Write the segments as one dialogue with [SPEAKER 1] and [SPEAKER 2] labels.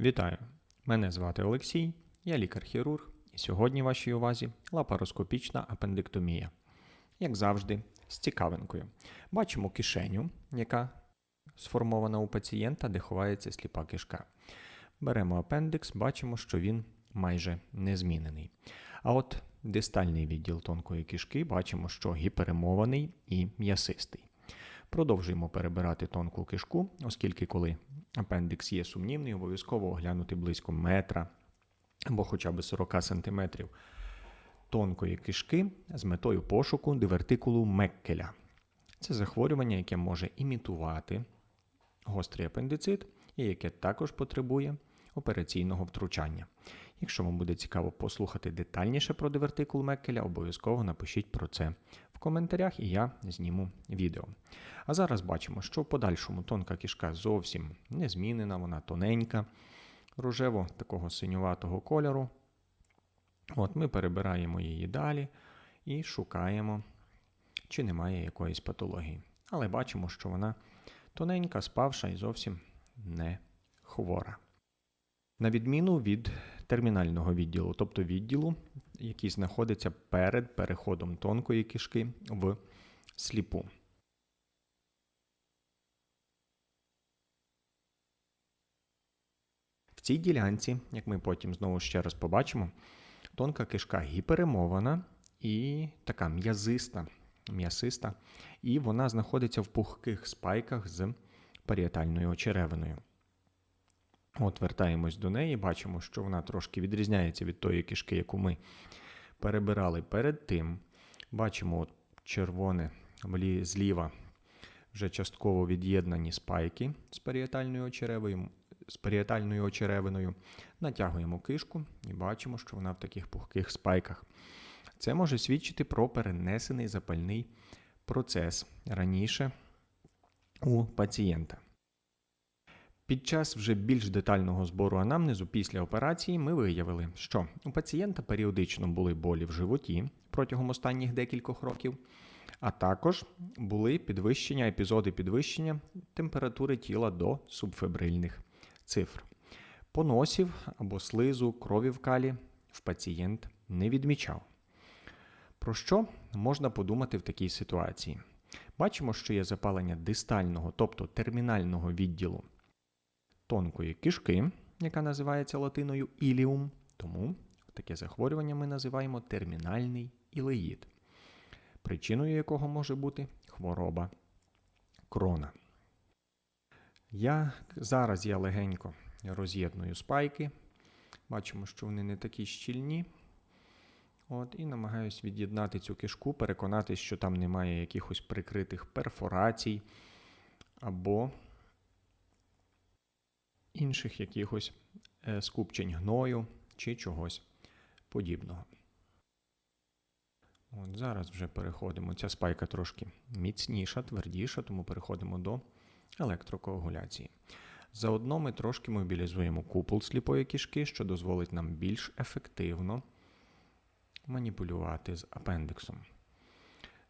[SPEAKER 1] Вітаю! Мене звати Олексій, я лікар-хірург, і сьогодні вашій увазі лапароскопічна апендиктомія. Як завжди, з цікавинкою. Бачимо кишеню, яка сформована у пацієнта, де ховається сліпа кишка. Беремо апендикс, бачимо, що він майже незмінений. А от дистальний відділ тонкої кишки бачимо, що гіперемований і м'ясистий. Продовжуємо перебирати тонку кишку, оскільки коли апендикс є сумнівний, обов'язково оглянути близько метра або хоча б 40 см тонкої кишки з метою пошуку дивертикулу Меккеля. Це захворювання, яке може імітувати гострий апендицит і яке також потребує операційного втручання. Якщо вам буде цікаво послухати детальніше про дивертикул Меккеля, обов'язково напишіть про це в коментарях і я зніму відео. А зараз бачимо, що в подальшому тонка кишка зовсім не змінена, вона тоненька, рожево такого синюватого кольору. От Ми перебираємо її далі і шукаємо, чи немає якоїсь патології. Але бачимо, що вона тоненька, спавша і зовсім не хвора. На відміну від термінального відділу, тобто відділу, який знаходиться перед переходом тонкої кишки в сліпу. В цій ділянці, як ми потім знову ще раз побачимо, тонка кишка гіперемована і така м'язиста, м'ясиста, і вона знаходиться в пухких спайках з паріетальною очеревиною. От вертаємось до неї, бачимо, що вона трошки відрізняється від тої кишки, яку ми перебирали перед тим. Бачимо от червоне зліва вже частково від'єднані спайки з паріетальною очеревою, з паріетальною очеревиною. Натягуємо кишку і бачимо, що вона в таких пухких спайках. Це може свідчити про перенесений запальний процес раніше у пацієнта. Під час вже більш детального збору анамнезу після операції ми виявили, що у пацієнта періодично були болі в животі протягом останніх декількох років, а також були підвищення, епізоди підвищення температури тіла до субфебрильних цифр. Поносів або слизу, крові в калі в пацієнт не відмічав. Про що можна подумати в такій ситуації? Бачимо, що є запалення дистального, тобто термінального відділу тонкої кишки, яка називається латиною іліум, тому таке захворювання ми називаємо термінальний ілеїд, причиною якого може бути хвороба крона. Я Зараз я легенько роз'єдную спайки. Бачимо, що вони не такі щільні. От, І намагаюся від'єднати цю кишку, переконатися, що там немає якихось прикритих перфорацій або інших якихось е, скупчень гною чи чогось подібного. От Зараз вже переходимо. Ця спайка трошки міцніша, твердіша, тому переходимо до електрокоагуляції. Заодно ми трошки мобілізуємо купол сліпої кишки, що дозволить нам більш ефективно маніпулювати з апендиксом.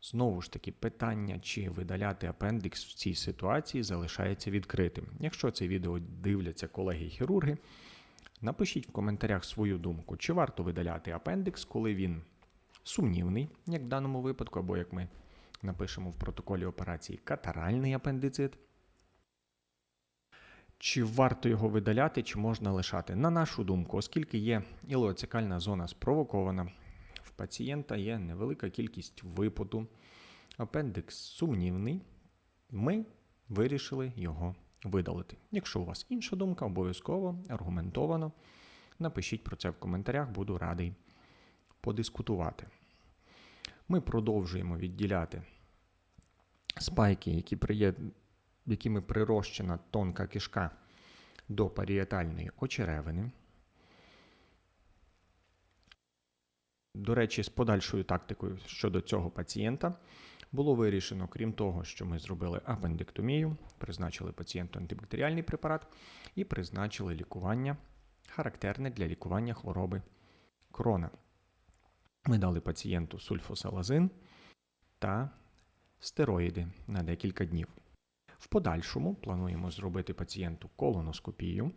[SPEAKER 1] Знову ж таки, питання, чи видаляти апендикс в цій ситуації залишається відкритим. Якщо це відео дивляться колеги-хірурги, напишіть в коментарях свою думку, чи варто видаляти апендикс, коли він сумнівний, як в даному випадку, або як ми напишемо в протоколі операції катаральний апендицит. Чи варто його видаляти, чи можна лишати? На нашу думку, оскільки є ілоцикальна зона спровокована, пацієнта є невелика кількість випоту, апендикс сумнівний, ми вирішили його видалити. Якщо у вас інша думка, обов'язково аргументовано, напишіть про це в коментарях, буду радий подискутувати. Ми продовжуємо відділяти спайки, які приєд... якими прирощена тонка кишка до паріетальної очеревини. До речі, з подальшою тактикою щодо цього пацієнта було вирішено, крім того, що ми зробили апендектомію, призначили пацієнту антибактеріальний препарат і призначили лікування, характерне для лікування хвороби крона. Ми дали пацієнту сульфосалазин та стероїди на декілька днів. В подальшому плануємо зробити пацієнту колоноскопію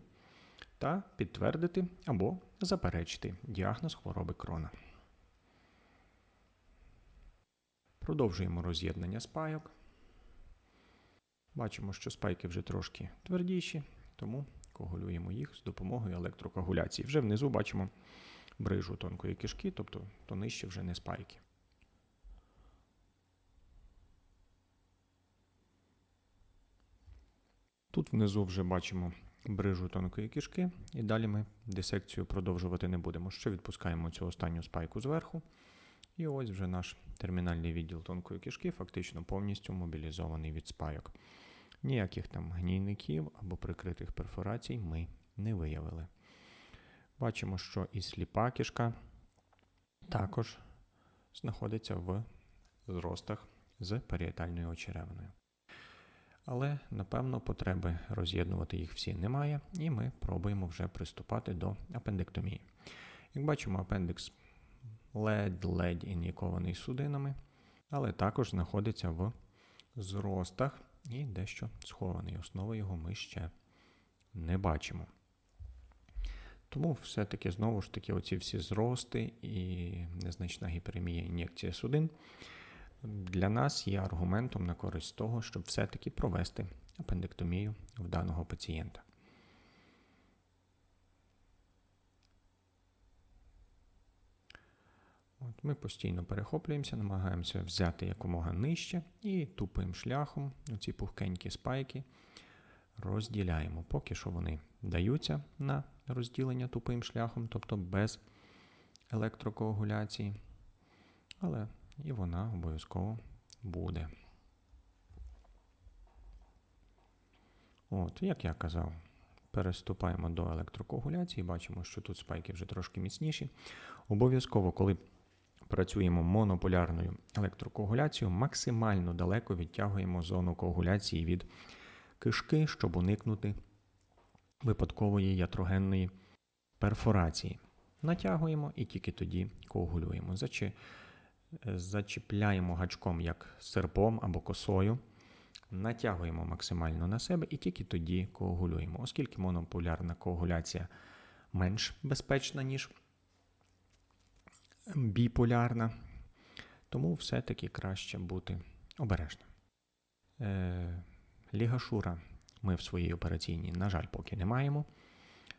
[SPEAKER 1] та підтвердити або заперечити діагноз хвороби крона. Продовжуємо роз'єднання спайок. Бачимо, що спайки вже трошки твердіші, тому коагулюємо їх з допомогою електрокоагуляції. Вже внизу бачимо брижу тонкої кишки, тобто то нижче вже не спайки. Тут внизу вже бачимо брижу тонкої кишки, і далі ми дисекцію продовжувати не будемо. Ще відпускаємо цю останню спайку зверху. І ось вже наш термінальний відділ тонкої кишки фактично повністю мобілізований від спайок. Ніяких там гнійників або прикритих перфорацій ми не виявили. Бачимо, що і сліпа кишка також знаходиться в зростах з паріетальною очеревиною. Але, напевно, потреби роз'єднувати їх всі немає, і ми пробуємо вже приступати до апендектомії. Як бачимо, апендикс ледь-ледь ін'єкований судинами, але також знаходиться в зростах і дещо схований. Основи його ми ще не бачимо. Тому все-таки знову ж таки оці всі зрости і незначна гіперемія ін'єкція судин для нас є аргументом на користь того, щоб все-таки провести апендектомію в даного пацієнта. От Ми постійно перехоплюємося, намагаємося взяти якомога нижче і тупим шляхом оці пухкенькі спайки розділяємо. Поки що вони даються на розділення тупим шляхом, тобто без електрокоагуляції. Але і вона обов'язково буде. От, як я казав, переступаємо до електрокоагуляції, бачимо, що тут спайки вже трошки міцніші. Обов'язково, коли працюємо монополярною електрокоагуляцією, максимально далеко відтягуємо зону коагуляції від кишки, щоб уникнути випадкової ятрогенної перфорації. Натягуємо і тільки тоді коагулюємо. Зачи зачіпляємо гачком як серпом або косою, натягуємо максимально на себе і тільки тоді коагулюємо. Оскільки монополярна коагуляція менш безпечна, ніж біполярна, тому все-таки краще бути обережним. Е, Лігашура ми в своїй операційній, на жаль, поки не маємо.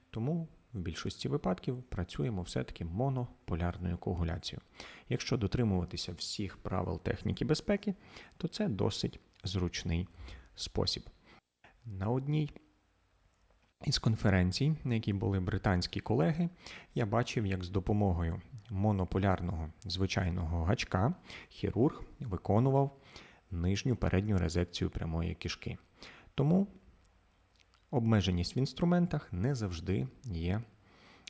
[SPEAKER 1] Тому в більшості випадків працюємо все-таки монополярною коагуляцією. Якщо дотримуватися всіх правил техніки безпеки, то це досить зручний спосіб. На одній із конференцій, на якій були британські колеги, я бачив, як з допомогою монополярного звичайного гачка хірург виконував нижню передню резекцію прямої кишки. Тому обмеженість в інструментах не завжди є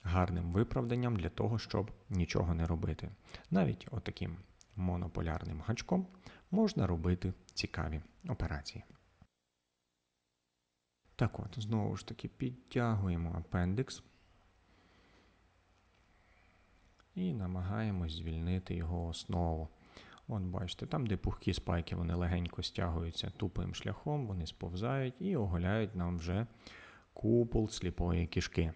[SPEAKER 1] гарним виправданням для того, щоб нічого не робити. Навіть отаким монополярним гачком можна робити цікаві операції. Так от, знову ж таки, підтягуємо апендикс і намагаємось звільнити його основу. От бачите, там, де пухкі спайки, вони легенько стягуються тупим шляхом, вони сповзають і оголяють нам вже купол сліпої кишки.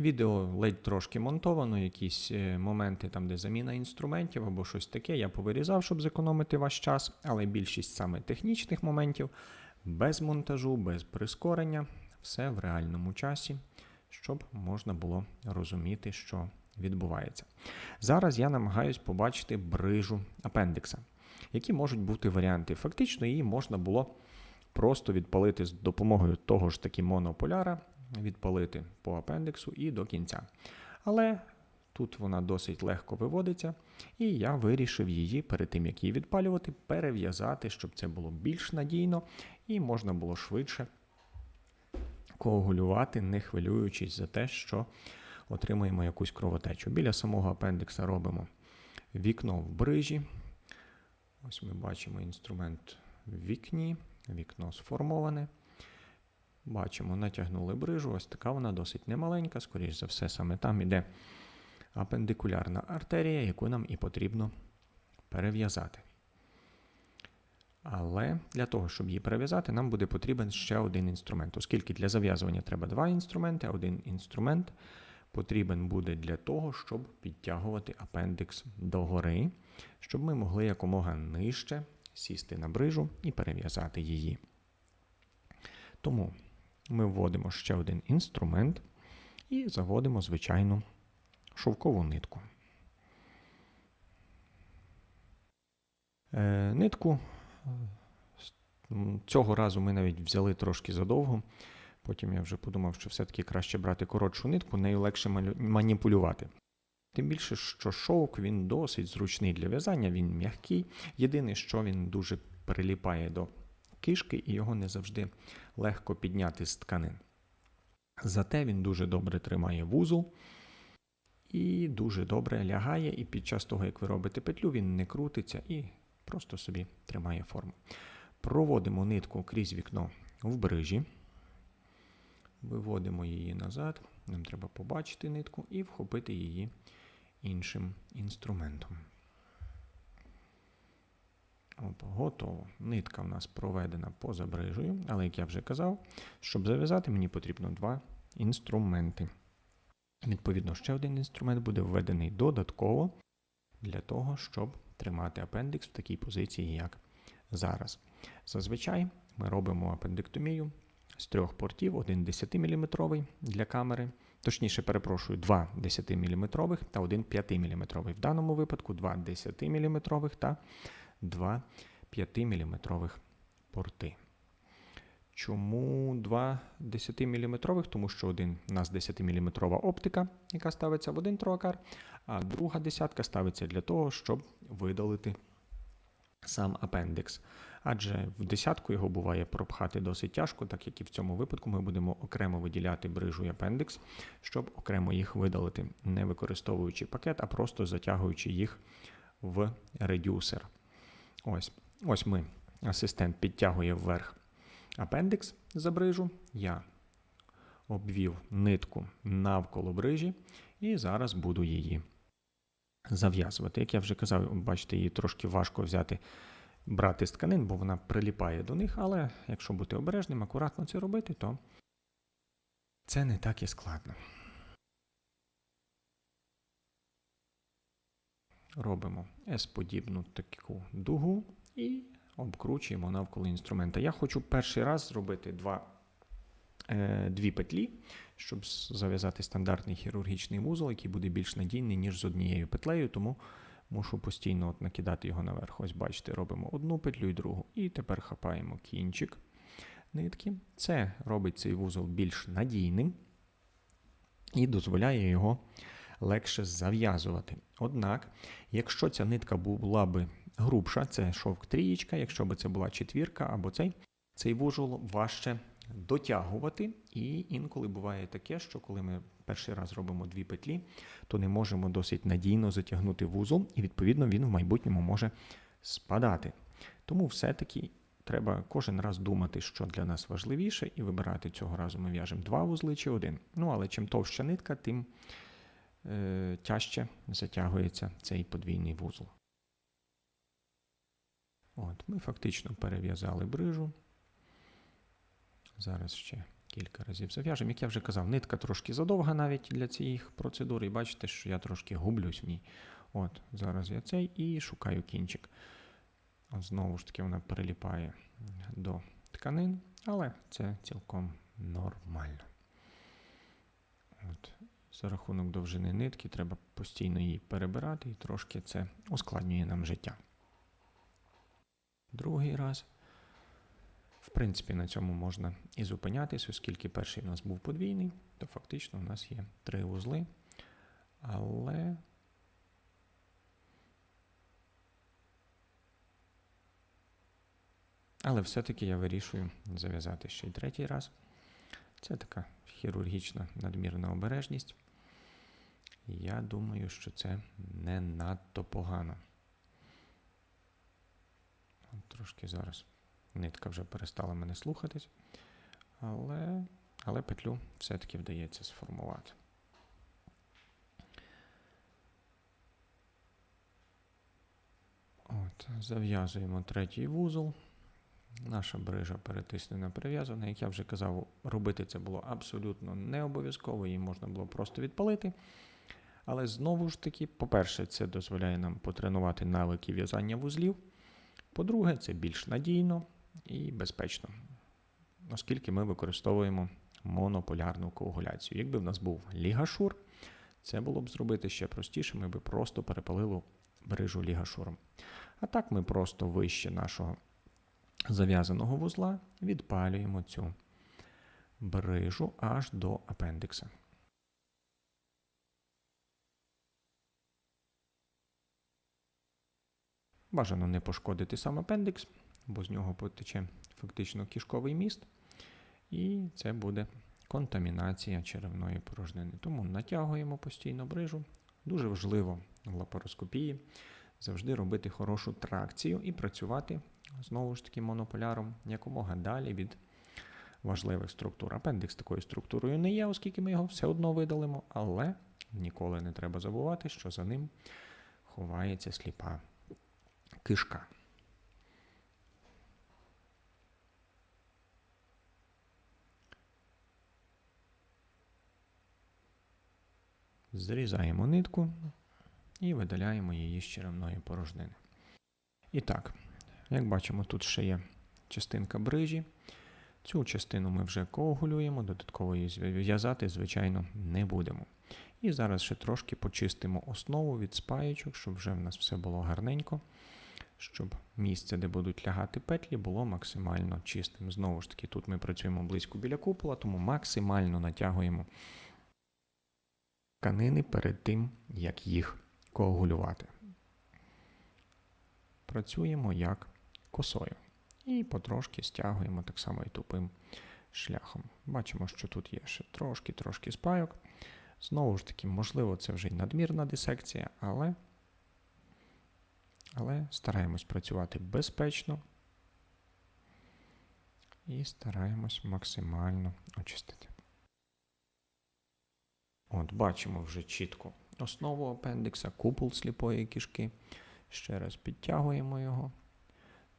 [SPEAKER 1] Відео ледь трошки монтовано, якісь е, моменти, там, де заміна інструментів або щось таке, я повирізав, щоб зекономити ваш час, але більшість саме технічних моментів без монтажу, без прискорення, все в реальному часі, щоб можна було розуміти, що відбувається. Зараз я намагаюсь побачити брижу апендикса, які можуть бути варіанти. Фактично, її можна було просто відпалити з допомогою того ж таки монополяра, відпалити по апендиксу і до кінця. Але тут вона досить легко виводиться, і я вирішив її перед тим, як її відпалювати, перев'язати, щоб це було більш надійно і можна було швидше коагулювати, не хвилюючись за те, що отримаємо якусь кровотечу. Біля самого апендикса робимо вікно в брижі. Ось ми бачимо інструмент в вікні, вікно сформоване. Бачимо, натягнули брижу, ось така вона досить немаленька, скоріш за все, саме там іде апендикулярна артерія, яку нам і потрібно перев'язати. Але для того, щоб її перев'язати, нам буде потрібен ще один інструмент, оскільки для зав'язування треба два інструменти, один інструмент потрібен буде для того, щоб підтягувати апендикс догори, щоб ми могли якомога нижче сісти на брижу і перев'язати її. Тому ми вводимо ще один інструмент і заводимо звичайну шовкову нитку. Е, Нитку цього разу ми навіть взяли трошки задовго. Потім я вже подумав, що все-таки краще брати коротшу нитку, нею легше маніпулювати. Тим більше, що шовк він досить зручний для в'язання, він м'який. Єдине, що він дуже приліпає до кишки, і його не завжди легко підняти з тканин. Зате він дуже добре тримає вузол і дуже добре лягає, і під час того, як ви робите петлю, він не крутиться і просто собі тримає форму. Проводимо нитку крізь вікно в брижі, виводимо її назад. Нам треба побачити нитку і вхопити її іншим інструментом. Оп, готово. Нитка в нас проведена поза брижею, але як я вже казав, щоб зав'язати, мені потрібно два інструменти. Відповідно, ще один інструмент буде введений додатково для того, щоб тримати апендикс в такій позиції, як зараз. Зазвичай ми робимо апендектомію з трьох портів: один 10-мм для камери, точніше, перепрошую, два 10-мм та один 5-мм. В даному випадку два 10-мм та два 5-мм порти. Чому два 10-мм? Тому що один у нас 10-мм оптика, яка ставиться в один троакар, а друга десятка ставиться для того, щоб видалити сам апендикс. Адже в десятку його буває пропхати досить тяжко, так як і в цьому випадку ми будемо окремо виділяти брижу і апендикс, щоб окремо їх видалити, не використовуючи пакет, а просто затягуючи їх в редюсер. Ось, ось ми, асистент підтягує вверх апендикс за брижу. Я обвів нитку навколо брижі і зараз буду її зав'язувати. Як я вже казав, бачите, її трошки важко взяти, брати з тканин, бо вона приліпає до них, але якщо бути обережним, акуратно це робити, то це не так і складно. Робимо S-подібну таку дугу і обкручуємо навколо інструмента. Я хочу перший раз зробити два, е, дві петлі, щоб зав'язати стандартний хірургічний вузол, який буде більш надійний, ніж з однією петлею, тому мушу постійно от накидати його наверх. Ось бачите, робимо одну петлю і другу. І тепер хапаємо кінчик нитки. Це робить цей вузол більш надійним і дозволяє його легше зав'язувати. Однак, якщо ця нитка була би грубша, це шовк трієчка, якщо б це була четвірка або цей, цей вузол важче дотягувати. І інколи буває таке, що коли ми перший раз робимо дві петлі, то не можемо досить надійно затягнути вузол, і відповідно він в майбутньому може спадати. Тому все-таки треба кожен раз думати, що для нас важливіше, і вибирати цього разу ми в'яжемо два вузли чи один. Ну але чим товща нитка, тим е, тяжче затягується цей подвійний вузол. От, Ми фактично перев'язали брижу. Зараз ще кілька разів зав'яжемо. Як я вже казав, нитка трошки задовга навіть для цих процедур, і бачите, що я трошки гублюсь в ній. От, Зараз я цей і шукаю кінчик. От, знову ж таки, вона приліпає до тканин, але це цілком нормально. От. За рахунок довжини нитки треба постійно її перебирати, і трошки це ускладнює нам життя. Другий раз. В принципі, на цьому можна і зупинятись, оскільки перший у нас був подвійний, то фактично у нас є три вузли. Але. Але все-таки я вирішую зав'язати ще й третій раз. Це така хірургічна надмірна обережність. Я думаю, що це не надто погано. Трошки зараз нитка вже перестала мене слухатись, але, але петлю все-таки вдається сформувати. От, Зав'язуємо третій вузол. Наша брижа перетиснена, прив'язана. Як я вже казав, робити це було абсолютно не обов'язково, її можна було просто відпалити. Але знову ж таки, по-перше, це дозволяє нам потренувати навики в'язання вузлів. По-друге, це більш надійно і безпечно, оскільки ми використовуємо монополярну коагуляцію. Якби в нас був лігашур, це було б зробити ще простіше, ми б просто перепалили брижу лігашуром. А так ми просто вище нашого зав'язаного вузла відпалюємо цю брижу аж до апендикса. Бажано не пошкодити сам апендикс, бо з нього потече фактично кишковий міст, і це буде контамінація черевної порожнини. Тому натягуємо постійно брижу. Дуже важливо в лапароскопії завжди робити хорошу тракцію і працювати знову ж таки монополяром якомога далі від важливих структур. Апендикс такою структурою не є, оскільки ми його все одно видалимо, але ніколи не треба забувати, що за ним ховається сліпа кишка. Зрізаємо нитку і видаляємо її з черевної порожнини. І так, як бачимо, тут ще є частинка брижі. Цю частину ми вже коагулюємо, додатково її в'язати, звичайно, не будемо. І зараз ще трошки почистимо основу від спаєчок, щоб вже в нас все було гарненько, щоб місце, де будуть лягати петлі, було максимально чистим. Знову ж таки, тут ми працюємо близько біля купола, тому максимально натягуємо тканини перед тим, як їх коагулювати. Працюємо як косою. І потрошки стягуємо так само і тупим шляхом. Бачимо, що тут є ще трошки-трошки спайок. Знову ж таки, можливо, це вже й надмірна дисекція, але, але стараємось працювати безпечно і стараємось максимально очистити. От, бачимо вже чітко основу апендикса, купол сліпої кишки. Ще раз підтягуємо його,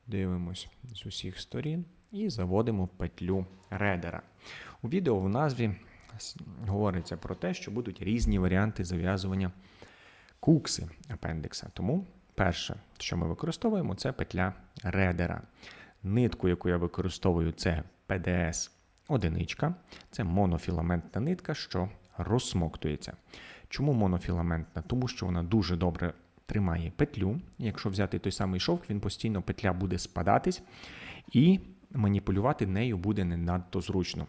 [SPEAKER 1] дивимось з усіх сторін і заводимо петлю редера. У відео в назві говориться про те, що будуть різні варіанти зав'язування кукси апендикса. Тому перше, що ми використовуємо, це петля редера. Нитку, яку я використовую, це PDS одиничка. Це монофіламентна нитка, що розсмоктується. Чому монофіламентна? Тому що вона дуже добре тримає петлю. Якщо взяти той самий шовк, він постійно петля буде спадатись, і маніпулювати нею буде не надто зручно.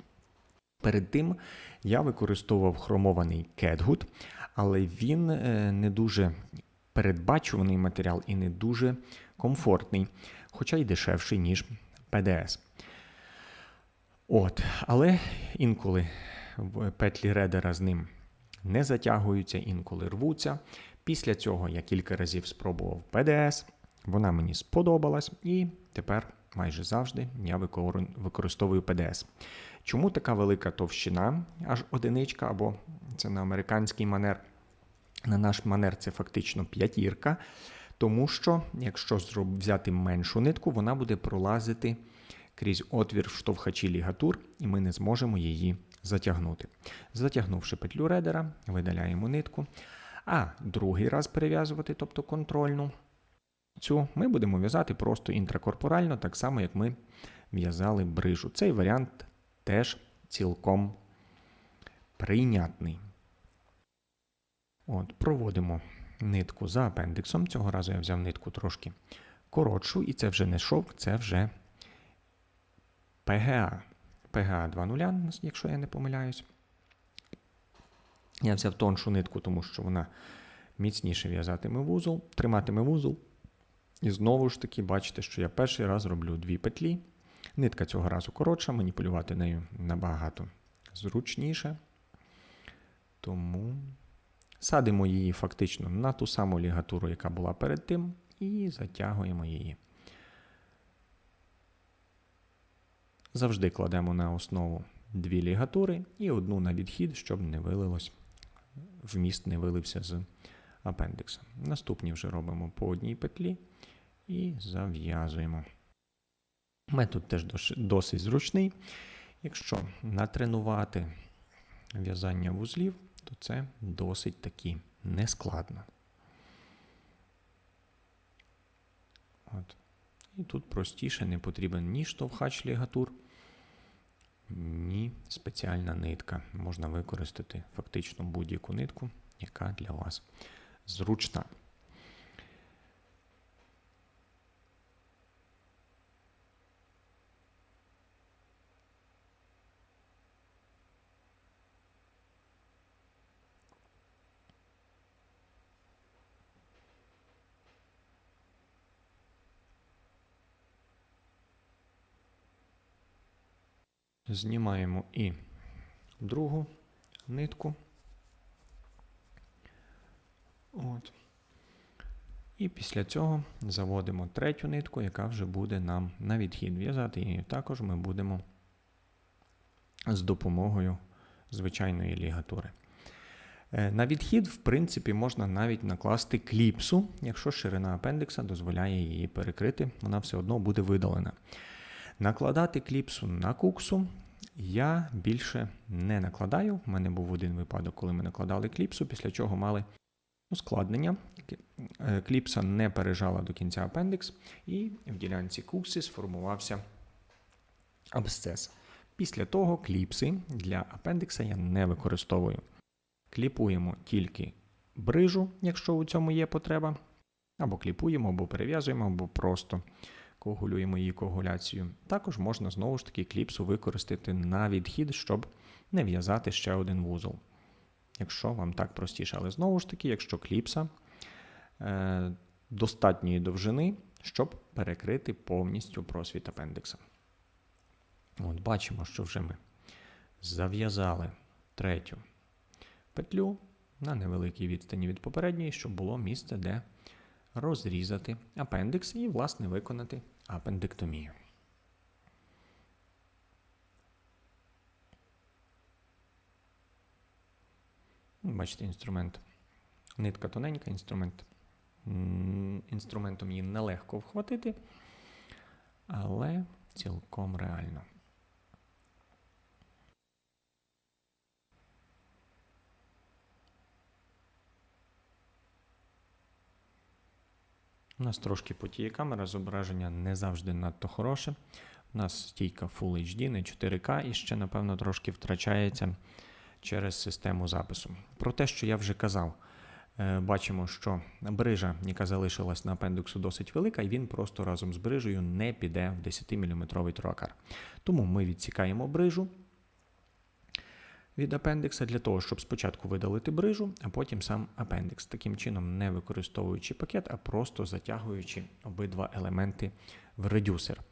[SPEAKER 1] Перед тим я використовував хромований кетгут, але він е, не дуже передбачуваний матеріал і не дуже комфортний, хоча й дешевший, ніж ПДС. От, Але інколи петлі редера з ним не затягуються, інколи рвуться. Після цього я кілька разів спробував ПДС, вона мені сподобалась, і тепер майже завжди я використовую ПДС. Чому така велика товщина, аж одиничка, або це на американський манер? На наш манер це фактично п'ятірка. Тому що, якщо взяти меншу нитку, вона буде пролазити крізь отвір в штовхачі лігатур, і ми не зможемо її затягнути. Затягнувши петлю редера, видаляємо нитку. А другий раз перев'язувати, тобто контрольну цю, ми будемо в'язати просто інтракорпорально, так само, як ми в'язали брижу. Цей варіант теж цілком прийнятний. От, Проводимо нитку за апендиксом. Цього разу я взяв нитку трошки коротшу, і це вже не шовк, це вже PGA. PGA 2.0, якщо я не помиляюсь. Я взяв тоншу нитку, тому що вона міцніше в'язатиме вузол, триматиме вузол. І знову ж таки, бачите, що я перший раз роблю дві петлі. Нитка цього разу коротша, маніпулювати нею набагато зручніше. Тому садимо її фактично на ту саму лігатуру, яка була перед тим, і затягуємо її. Завжди кладемо на основу дві лігатури і одну на відхід, щоб не вилилось, вміст не вилився з апендикса. Наступні вже робимо по одній петлі і зав'язуємо. Метод теж досить зручний. Якщо натренувати в'язання вузлів, то це досить таки нескладно. От. І тут простіше не потрібен ні штовхач лігатур, ні спеціальна нитка. Можна використати фактично будь-яку нитку, яка для вас зручна. Знімаємо і другу нитку. От. І після цього заводимо третю нитку, яка вже буде нам на відхід в'язати. І також ми будемо з допомогою звичайної лігатури. Е, На відхід, в принципі, можна навіть накласти кліпсу, якщо ширина апендикса дозволяє її перекрити, вона все одно буде видалена. Накладати кліпсу на куксу я більше не накладаю. У мене був один випадок, коли ми накладали кліпсу, після чого мали ускладнення. Е, Кліпса не пережала до кінця апендикс, і в ділянці кукси сформувався абсцес. Після того кліпси для апендикса я не використовую. Кліпуємо тільки брижу, якщо у цьому є потреба, або кліпуємо, або перев'язуємо, або просто когулюємо її когуляцію. Також можна знову ж таки кліпсу використати на відхід, щоб не в'язати ще один вузол. Якщо вам так простіше. Але знову ж таки, якщо кліпса е, достатньої довжини, щоб перекрити повністю просвіт апендикса. От Бачимо, що вже ми зав'язали третю петлю на невеликій відстані від попередньої, щоб було місце, де розрізати апендикс і, власне, виконати апендектомію. Бачите, інструмент. Нитка тоненька, інструмент. Інструментом її нелегко вхватити, але цілком реально. У нас трошки потіє камера, зображення не завжди надто хороше. У нас стійка Full HD, не 4К, і ще, напевно, трошки втрачається через систему запису. Про те, що я вже казав, е, бачимо, що брижа, яка залишилась на апендиксу, досить велика, і він просто разом з брижею не піде в 10-мм троакар. Тому ми відсікаємо брижу від апендикса для того, щоб спочатку видалити брижу, а потім сам апендикс. Таким чином, не використовуючи пакет, а просто затягуючи обидва елементи в редюсер.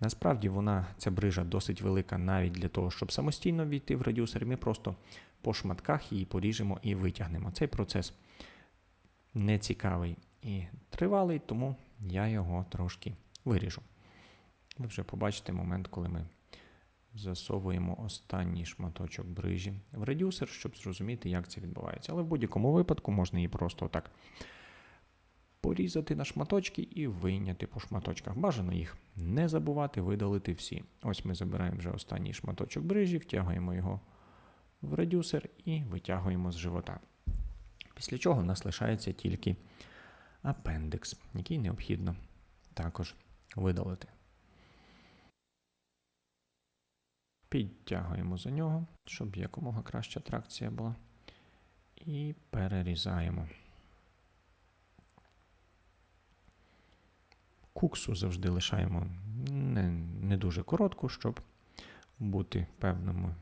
[SPEAKER 1] Насправді вона, ця брижа досить велика навіть для того, щоб самостійно війти в радіусер. Ми просто по шматках її поріжемо і витягнемо. Цей процес не цікавий і тривалий, тому я його трошки виріжу. Ви вже побачите момент, коли ми засовуємо останній шматочок брижі в редюсер, щоб зрозуміти, як це відбувається. Але в будь-якому випадку можна її просто так порізати на шматочки і вийняти по шматочках. Бажано їх не забувати, видалити всі. Ось ми забираємо вже останній шматочок брижі, втягуємо його в редюсер і витягуємо з живота. Після чого в нас лишається тільки апендикс, який необхідно також видалити. Підтягуємо за нього, щоб якомога краща тракція була. І перерізаємо. Куксу завжди лишаємо не, не дуже коротку, щоб бути певними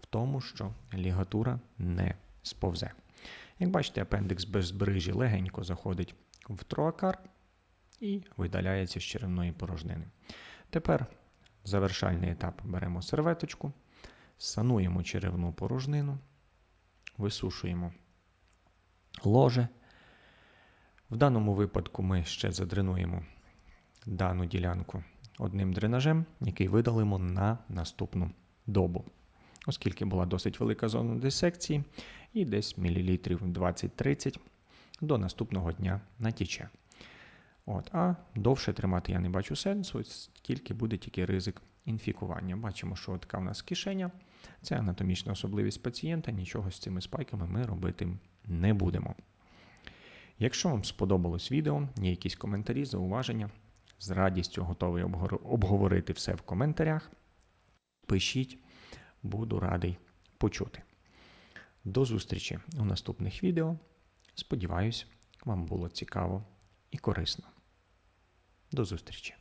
[SPEAKER 1] в тому, що лігатура не сповзе. Як бачите, апендикс без брижі легенько заходить в троакар і видаляється з черевної порожнини. Тепер завершальний етап беремо серветочку, сануємо черевну порожнину, висушуємо ложе. В даному випадку ми ще задренуємо дану ділянку одним дренажем, який видалимо на наступну добу. Оскільки була досить велика зона дисекції, і десь мілілітрів 20-30 до наступного дня натіче. От, а довше тримати я не бачу сенсу, тільки буде тільки ризик інфікування. Бачимо, що така в нас кишеня. Це анатомічна особливість пацієнта, нічого з цими спайками ми робити не будемо. Якщо вам сподобалось відео, є якісь коментарі, зауваження, з радістю готовий обговорити все в коментарях. Пишіть, буду радий почути. До зустрічі у наступних відео. Сподіваюсь, вам було цікаво і корисно. До зустрічі!